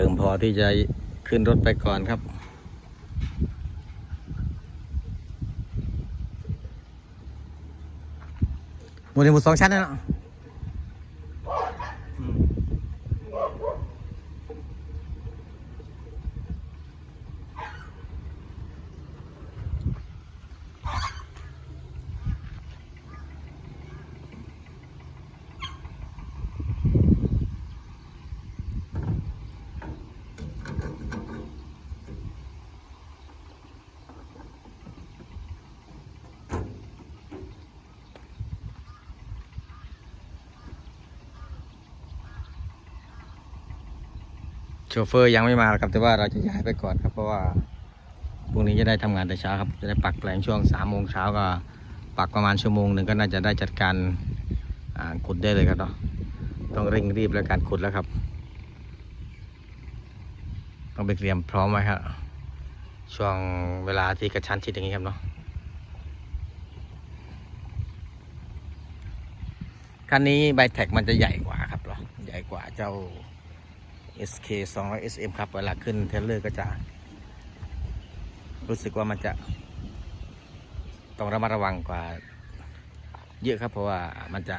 เติมพอที่จะขึ้นรถไปก่อนครับ โมเดลหมดสองชั้นนะเนาะ โชเฟอร์ยังไม่มาครับ แต่ว่าเราจะย้ายไปก่อนครับ เพราะว่าพรุ่งนี้จะได้ทำงานแต่เช้าครับ จะได้ปักแปลงช่วงสามโมงเช้าก็ ปักประมาณชั่วโมงหนึ่งก็น่าจะได้จัดการขุดได้เลยครับเนาะต้องเร่งรีบแล้วการขุดแล้วครับ ต้องไปเตรียมพร้อมไว้ครับช่วงเวลาที่กระชั้นชิดอย่างนี้ครับเนาะคันนี้ใบแท็กมันจะใหญ่กว่าครับเนาะใหญ่กว่าเจ้า SK 200 SM ครับ เวลาขึ้นเทเลอร์ก็จะ รู้สึกว่ามันจะ ต้องระมัดระวังกว่าเยอะครับ เพราะว่ามันจะ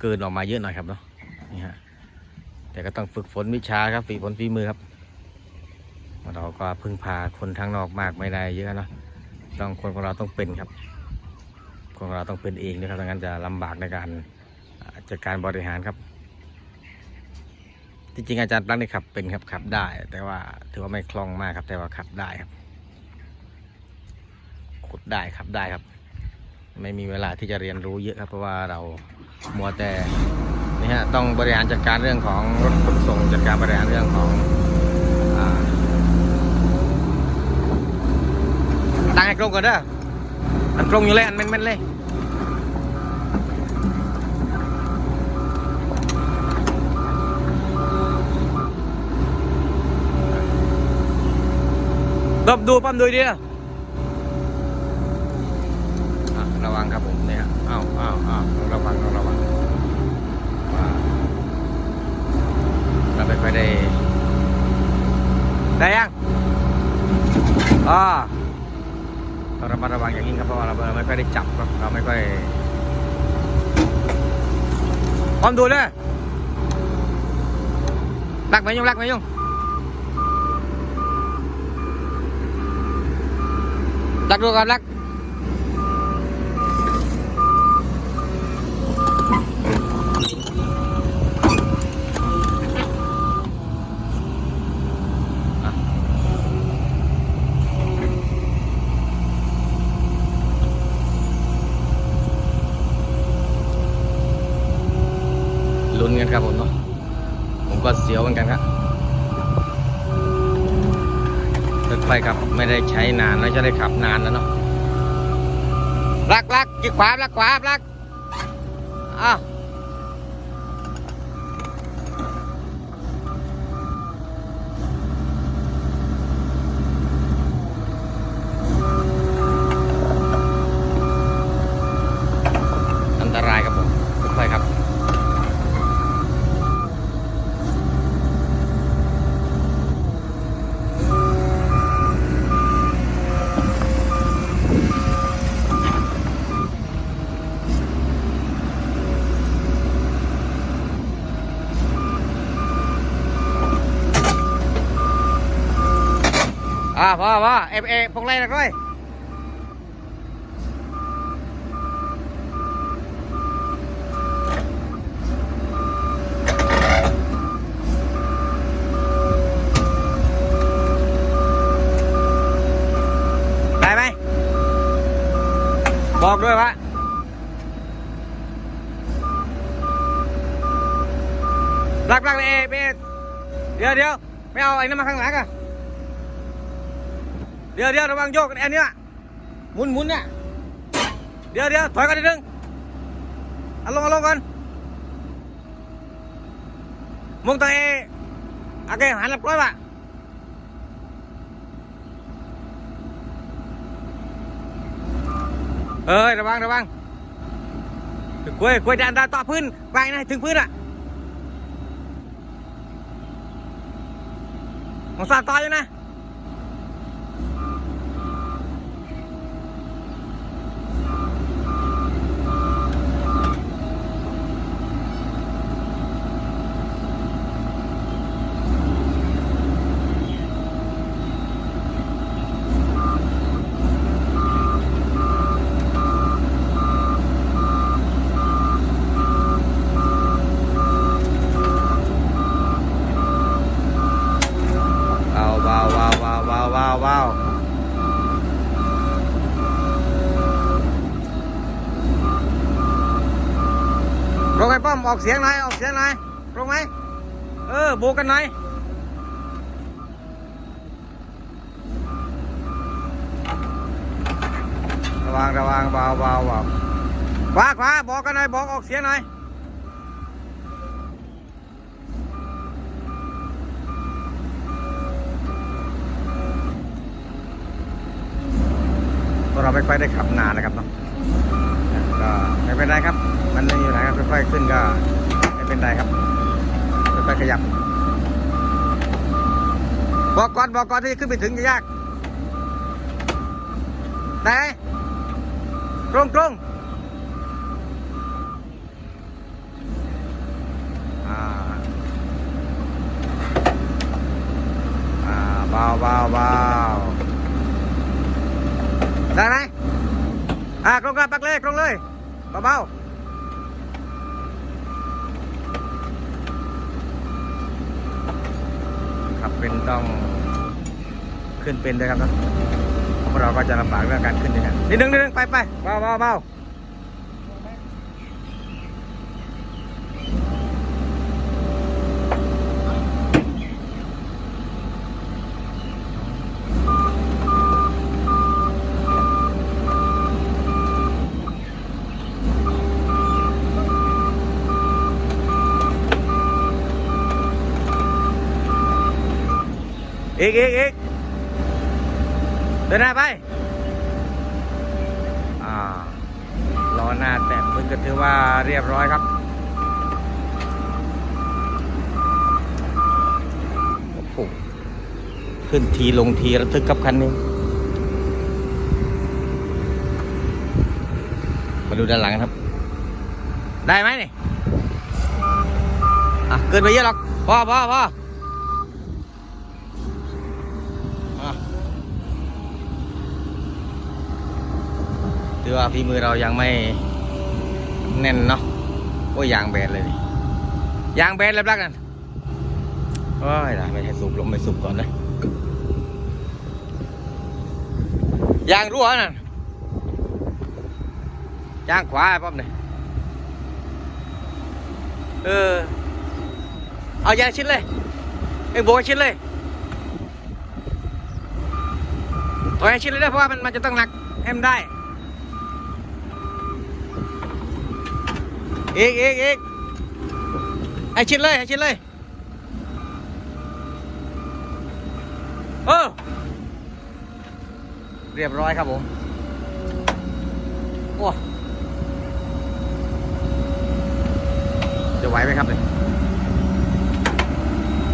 เกินออกมาเยอะหน่อยครับเนาะนี่ฮะแต่ก็ต้องฝึกฝนวิชาครับฝีฝนฝีมือครับ เราก็พึ่งพาคนทางนอกมากไม่ได้เยอะเนาะต้องคนของเราต้องเป็นครับ คนของเราต้องเป็นเองนะครับไม่งั้นจะลำบากในการจัดการบริหารครับ จริงๆอาจารย์ตั้งนี่ขับเป็นครับขับได้ แต่ว่าถือว่าไม่คล่องมากครับ แต่ว่าขับได้ครับขุดได้ขับได้ครับ ไม่มีเวลาที่จะเรียนรู้เยอะครับ เพราะว่าเรามัวแต่นี่ฮะต้องบริหารจัดการเรื่องของรถขนส่งจัดการบริหารเรื่องของอตั้งให้กลมก่อนเด้ออันกลมอยู่เลยอันแม่นๆเลย ดบดูปั๊มดูดิอะระวังครับผมเนี่ยอ้าวอ้าวอ้าวระวังระวังเราไม่ค่อยได้ ได้ยังอ๋อต้องระมัดระวังอย่างยิ่งครับเพราะว่าเราไม่ค่อยได้จับครับเราไม่ค่อยปั๊มดูเลยรักไหมยุ่งรักไหมยุ่ง รักดูก่อนรักอะลุ้นกันครับผมเนาะผมก็เสียวเหมือนกันครับ ค่อยครับ ไม่ได้ใช้นานแล้วจะได้ขับนานแล้วเนาะลักลักจิกขวาลักขวาลักอ้าวอันตรายครับผมค่อยๆครับ อ่าพอพอเอฟเอพวกไรนะก้อยได้ไหมบอกด้วยวะรักรักเลยเอเอเดี๋ยวเดี๋ยวไม่เอาไอ้นั่นมาข้างหลังอะ เดี๋ยวเดี๋ยวระวังโยกอันเนี้ยหมุนหมุนเนี่ยเดี๋ยวเดี๋ยวถอยกันนิดนึงเอาลงเอาลงกันมุงตัวเอโอเคหันหลับร้อยว่ะเอ้ยระวังระวังกล้วยกล้วยดันดาต่อพื้นไปนะถึงพื้นอะของสาต่ออยู่นะ ว้าวว้าวว้าวว้าวว้าวลงไอ้ป้อมออกเสียงหน่อยออกเสียงหน่อยลงไหมเออโบกกันหน่อยระวังระวังเบาเบาเบาขวาขวาบอกกันหน่อยบอกออกเสียงหน่อย เราไม่ค่อยได้ขับนานนะครับเนาะก็ไม่เป็นไรครับ มันไม่มีปัญหาครับค่อยๆขึ้นก็ไม่เป็นไรครับค่อยๆขยับ บอกก่อนบอกก่อนที่ขึ้นไปถึงจะยากแต่ตรงตรงอ่าอ่าเบาเบาเบา ได้ไหมอ่ากลงกันปักเลยกลงเลยเบาๆครับเป็นต้องขึ้นเป็นด้วยครับนะพวกเราก็จะลำบากเรื่องการขึ้นด้วยกันนิดนึงนิดนึงไปไปเบาเบาเบา อีกอีกอีกเดินหน้าไป อ่าล้อหน้าแตะพื้นก็ถือว่าเรียบร้อยครับ โอ้โหขึ้นทีลงทีระทึกกับคันนี้ มาดูด้านหลังครับ ได้ไหมนี่ อะเกินไปเยอะหรอก พอพอพอ ถือว่าฝีมือเรายังไม่แน่นเนาะโอ้ยยางแบนเลยยางแบนเลยปลักนั่นโอ้ยนะไม่ให้สูบลมไม่สูบก่อนเลยยางรั่วนั่นยางขวาป้อมเนี่ยเออเอายางชิ้นเลยเอ็งโบ้ชิ้นเลยตัวชิ้นเลยนะเพราะว่ามันมันจะต้องหนักให้มันได้ อีกอีกอีกให้ชิ้นเลยให้ชิ้นเลยเออเรียบร้อยครับผมโอ้จะไหวไหมครับเนี่ย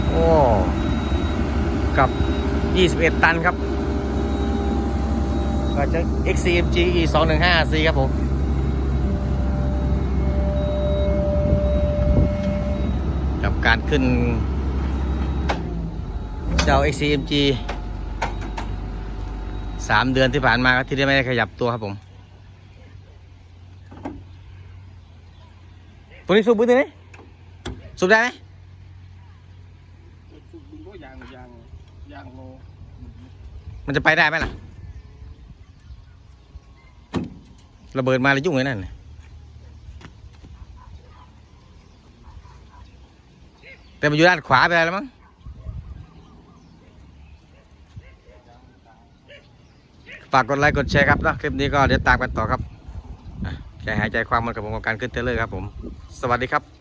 โอ้กับ 21 ตันครับก็จะ XCMG E 2 1 5 C ครับผม กับการขึ้น เจ้า XCMG สามเดือนที่ผ่านมาครับที่ได้ไม่ได้ขยับตัวครับผมตัวนี้สูบมือตัวนี้สูบได้ไหมสูบบึงก็ยางยางยางโลมันจะไปได้ไหมล่ะ ระเบิดมาเลยยุ่งเลยนั่นน่ะ แต่มันอยู่ด้านขวาไปแล้วมั้งฝากกดไลค์กดแชร์ครับนะคลิปนี้ก็เดี๋ยวตามกันต่อครับแค่หายใจความมันกับผมกับการขึ้นเทเลอร์ครับผม สวัสดีครับ